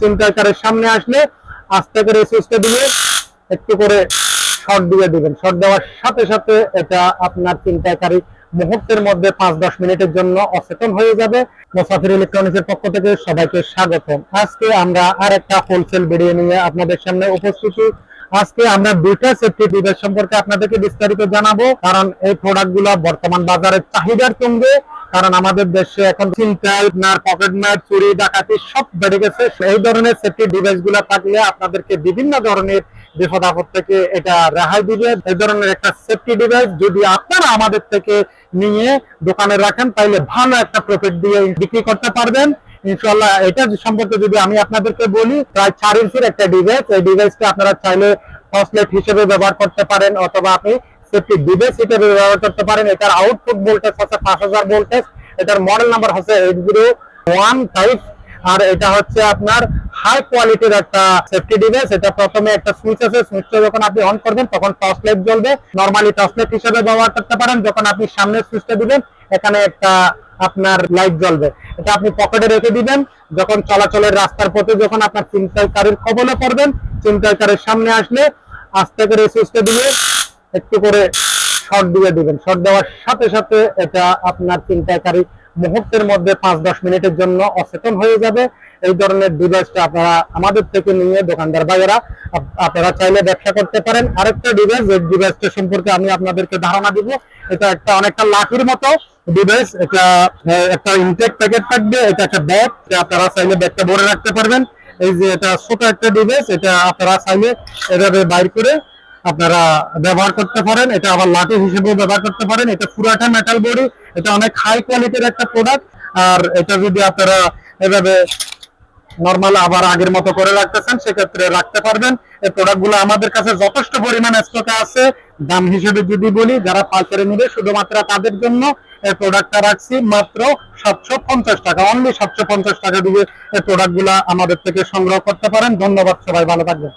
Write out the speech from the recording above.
চিন্তাকারের সামনে আসলে আস্তে করে সুইচটা দিয়ে একটু করে শর্ট দিয়ে দিবেন। শর্ট দেওয়ার সাথে সাথে এটা আপনার চিন্তাকারী মুহূর্তের মধ্যে পাঁচ দশ মিনিটের জন্য অচেতন হয়ে যাবে। মুসাফির ইলেকট্রনিক্সের পক্ষ থেকে সবাইকে স্বাগত আজকে আমরা আর একটা হোলসেল ভিডিও নিয়ে আপনাদের সামনে উপস্থিতি। আজকে আমরা দুইটা সেফটি ডিভাইস সম্পর্কে আপনাদেরকে বিস্তারিত জানাব। কারণ এই প্রোডাক্টগুলা বর্তমান বাজারে চাহিদার তুঙ্গে কারণ আমাদের দেশে এখন পকেট মার চুরি, ডাকাতি সব বেড়ে গেছে। এই ধরনের সেফটি ডিভাইসগুলা থাকলে আপনাদেরকে বিভিন্ন ধরনের বিপদ আপদ থেকে এটা রেহাই দিবে। এই ধরনের একটা সেফটি ডিভাইস যদি আপনারা আমাদের থেকে নিয়ে দোকানে রাখেন, তাহলে ভালো একটা প্রফিট দিয়ে বিক্রি করতে পারবেন। ইনশাল্লাহ এটা সম্পর্কে যদি আমি আপনাদেরকে বলি, প্রায় চার ইঞ্চির একটা ডিভাইস এই ডিভাইসটা আপনারা চাইলে ফসলেট হিসেবে ব্যবহার করতে পারেন, অথবা আপনি সেফটি ডিভাইস হিসেবে ব্যবহার করতে পারেন। এটার আউটপুট ভোল্টেজ হচ্ছে পাঁচ হাজার ভোল্টেজ এটার মডেল নাম্বার হচ্ছে এইট জিরো ওয়ান ফাইভ আর এটা হচ্ছে আপনার হাই কোয়ালিটির একটা সেফটি ডিভাইস এটা প্রথমে একটা সুইচ আছে। সুইচটা যখন আপনি অন করবেন, তখন টর্চ লাইট জ্বলবে। নরমালি টর্চ লাইট হিসেবে ব্যবহার করতে পারেন। যখন আপনি সামনের সুইচটা দিবেন, এখানে একটা আপনার লাইট জ্বলবে। এটা আপনি পকেটে রেখে দিবেন। যখন চলাচলের রাস্তার পথে যখন আপনার চিন্তাকারীর কবলে পড়বেন চিন্তাকারীর সামনে আসলে আস্তে করে সুইচটা দিয়ে একটু করে শর্ট দিয়ে দিবেন। শর্ট দেওয়ার সাথে সাথে এটা আপনার চিন্তাকারী মুহূর্তের মধ্যে পাঁচ দশ মিনিটের জন্য অচেতন হয়ে যাবে। এই ধরনের ডিভাইসটা আপনারা আমাদের থেকে নিয়ে দোকানদার ভাইয়েরা আপনারা চাইলে ব্যবসা করতে পারেন। আরেকটা ডিভাইস এই ডিভাইসটা সম্পর্কে আমি আপনাদেরকে ধারণা দিব। এটা একটা অনেকটা লাঠির মতো ডিভাইস এটা একটা ইনটেক প্যাকেট থাকবে, এটা একটা ব্যাগ আপনারা চাইলে ব্যাগটা ভরে রাখতে পারবেন। এই যে এটা ছোট একটা ডিভাইস এটা আপনারা চাইলে এভাবে বাইর করে আপনারা ব্যবহার করতে পারেন, এটা আবার লাঠি হিসেবেও ব্যবহার করতে পারেন, এটা পুরাটা মেটাল বডি এটা অনেক হাই কোয়ালিটির একটা প্রোডাক্ট আর এটা যদি আপনারা এভাবে নর্মাল আবার আগের মতো করে রাখতেছেন, সেক্ষেত্রে রাখতে পারবেন। এই প্রোডাক্টগুলো আমাদের কাছে যথেষ্ট পরিমাণ স্টকে আছে। দাম হিসেবে যদি বলি, যারা পাইকারি নেবে, শুধুমাত্র তাদের জন্য এই প্রোডাক্টটা রাখছি মাত্র সাতশো পঞ্চাশ টাকা অনলি সাতশো পঞ্চাশ টাকা দিয়ে এই প্রোডাক্টগুলা আমাদের থেকে সংগ্রহ করতে পারেন। ধন্যবাদ সবাই, ভালো থাকবেন।